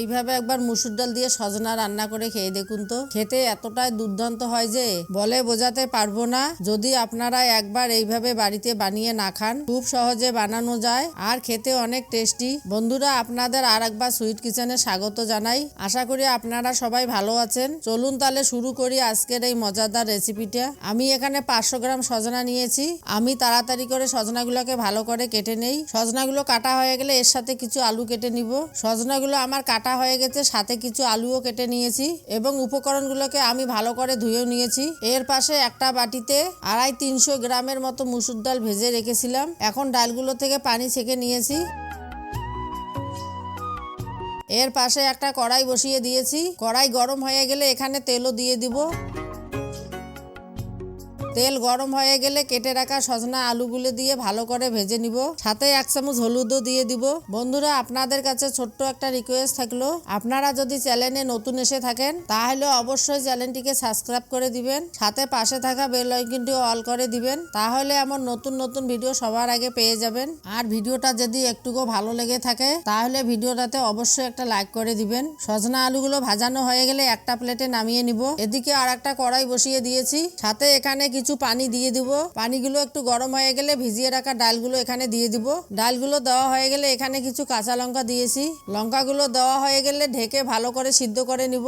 এইভাবে একবার মুসুর ডাল দিয়ে সজনা রান্না করে খেয়ে দেখুন তো। খেতে এতটাই দুর্দান্ত হয় যে, বলে বোঝাতে পারব না। যদি আপনারা একবার এইভাবে বাড়িতে বানিয়ে না খান, খুব সহজে বানানো যায় আর খেতে অনেক টেস্টি। বন্ধুরা, আপনাদের আর একবার সুইট কিচেনে স্বাগত জানাই। আশা করি আপনারা সবাই ভালো আছেন। চলুন তাহলে শুরু করি আজকের এই মজাদার রেসিপিটা। আমি এখানে পাঁচশো গ্রাম সজনা নিয়েছি। আমি তাড়াতাড়ি করে সজনাগুলোকে ভালো করে কেটে নেই। সজনাগুলো কাটা হয়ে গেলে এর সাথে কিছু আলু কেটে নিব। সজনাগুলো আমার কাটা হয়ে গেছে, সাথে কিছু আলুও কেটে নিয়েছি এবং উপকরণগুলোকে আমি ভালো করে ধুয়েও নিয়েছি। এর পাশে একটা বাটিতে আড়াই তিনশো গ্রামের মতো মুসুর ডাল ভেজে রেখেছিলাম। এখন ডালগুলো থেকে পানি ছেঁকে নিয়েছি। এর পাশে একটা কড়াই বসিয়ে দিয়েছি। কড়াই গরম হয়ে গেলে এখানে তেলও দিয়ে দিব। তেল গরম হয়ে গেলে কেটে রাখা সজনা আলুগুলো দিয়ে ভালো করে ভেজে নিব। সাথে এক চামচ হলুদও দিয়ে দিব। বন্ধুরা, আপনাদের কাছে ছোট্ট একটা রিকোয়েস্ট থাকল। আপনারা যদি চ্যানেলে নতুন এসে থাকেন, তাহলে অবশ্যই চ্যানেলটিকে সাবস্ক্রাইব করে দিবেন। সাথে পাশে থাকা বেল আইকনটি অল করে দিবেন। তাহলে আমার নতুন নতুন ভিডিও সবার আগে পেয়ে যাবেন। আর ভিডিওটা যদি একটুকু ভালো লেগে থাকে, তাহলে ভিডিওটাতে অবশ্যই একটা লাইক করে দিবেন। সজনা আলুগুলো ভাজানো হয়ে গেলে একটা প্লেটে নামিয়ে নিব। এদিকে আর একটা কড়াই বসিয়ে দিয়েছি। সাথে এখানে কিছু পানি দিয়ে দিব। পানিগুলো একটু গরম হয়ে গেলে ভিজিয়ে রাখা ডালগুলো এখানে দিয়ে দিব। ডালগুলো দেওয়া হয়ে গেলে এখানে কিছু কাঁচা লঙ্কা দিয়েছি। লঙ্কাগুলো দেওয়া হয়ে গেলে ঢেকে ভালো করে সিদ্ধ করে নিব।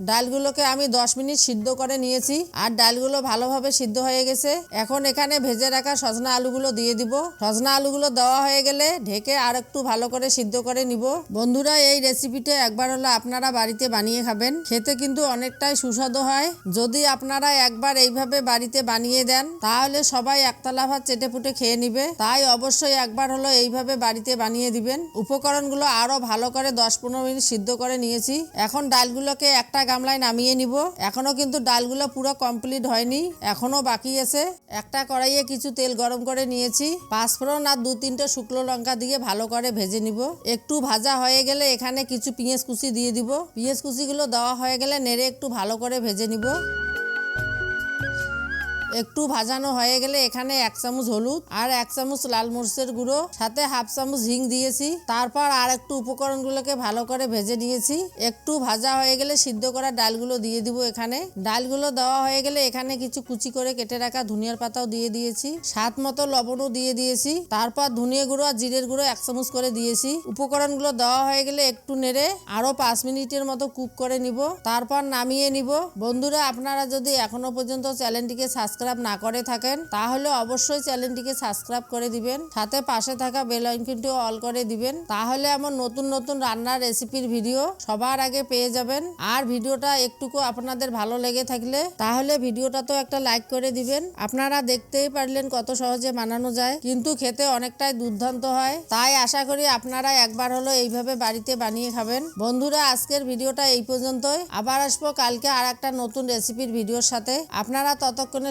ডালগুলোকে আমি 10 মিনিট সিদ্ধ করে নিয়েছি আর ডালগুলো ভালোভাবে সিদ্ধ হয়ে গেছে। এখন এখানে ভেজে রাখা সজনা আলুগুলো দিয়ে দিব। সজনা আলুগুলো দেওয়া হয়ে গেলে ঢেকে আর একটু ভালো করে সিদ্ধ করে নিব। বন্ধুরা, এই রেসিপিটা একবার হলো আপনারা বাড়িতে বানিয়ে খাবেন। খেতে কিন্তু অনেকটাই সুস্বাদু হয়। যদি আপনারা একবার এইভাবে বাড়িতে বানিয়ে দেন, তাহলে সবাই একতলা ভাত চেটে পুটে খেয়ে নিবে। তাই অবশ্যই একবার হলো এইভাবে বাড়িতে বানিয়ে দিবেন। উপকরণগুলো আরও ভালো করে দশ পনেরো মিনিট সিদ্ধ করে নিয়েছি। এখন ডালগুলোকে একটা গামলায় নামিয়ে নিব। এখনও কিন্তু ডালগুলো পুরো কমপ্লিট হয়নি। এখনও বাকি আছে। একটা কড়াইয়ে কিছু তেল গরম করে নিয়েছি। পাঁচফোড়ন আর দু তিনটে শুকনো লঙ্কা দিয়ে ভালো করে ভেজে নিব। একটু ভাজা হয়ে গেলে এখানে কিছু পিঁয়াজ কুচি দিয়ে দিব। পিঁয়াজ কুচিগুলো দেওয়া হয়ে গেলে নেড়ে একটু ভালো করে ভেজে নিব। একটু ভাজানো হয়ে গেলে এখানে এক চামচ হলুদ আর এক চামচ লাল মরিচের গুঁড়ো, সাথে হাফ চামচ হিং দিয়েছি। তারপর আর একটু উপকরণগুলোকে ভালো করে ভেজে নিয়েছি। একটু ভাজা হয়ে গেলে সিদ্ধ করা ডালগুলো দিয়ে দিব এখানে। ডালগুলো দেওয়া হয়ে গেলে এখানে কিছু কুচি করে কেটে রাখা ধনিয়ার পাতাও দিয়ে দিয়েছি। স্বাদ মতো লবণও দিয়ে দিয়েছি। তারপর ধনিয়া গুঁড়ো আর জিরের গুঁড়ো এক চামচ করে দিয়েছি। উপকরণগুলো দেওয়া হয়ে গেলে একটু নেড়ে আরও পাঁচ মিনিটের মতো কুক করে নিব। তারপর নামিয়ে নিব। বন্ধুরা, আপনারা যদি এখনও পর্যন্ত চ্যানেলটিকে সাবস্ক্রাইব না করে থাকেন, তাহলে অবশ্যই চ্যানেলটিকে সাবস্ক্রাইব করে দিবেন, সাথে পাশে থাকা বেল আইকনটিও অল করে দিবেন। তাহলে আমার নতুন নতুন রান্নার রেসিপির ভিডিও সবার আগে পেয়ে যাবেন। আর ভিডিওটা একটুকু আপনাদের ভালো লেগে থাকলে, তাহলে ভিডিওটা তো একটা লাইক করে দিবেন। আপনারা দেখতেই পারলেন কত সহজে বানানো যায়, কিন্তু খেতে অনেকটাই দুর্দান্ত হয়। তাই আশা করি আপনারা একবার হলো এইভাবে বাড়িতে বানিয়ে খাবেন। বন্ধুরা, আজকের ভিডিওটা এই পর্যন্তই। আবার আসব কালকে আর একটা নতুন রেসিপির ভিডিওর সাথে। আপনারা ততক্ষণে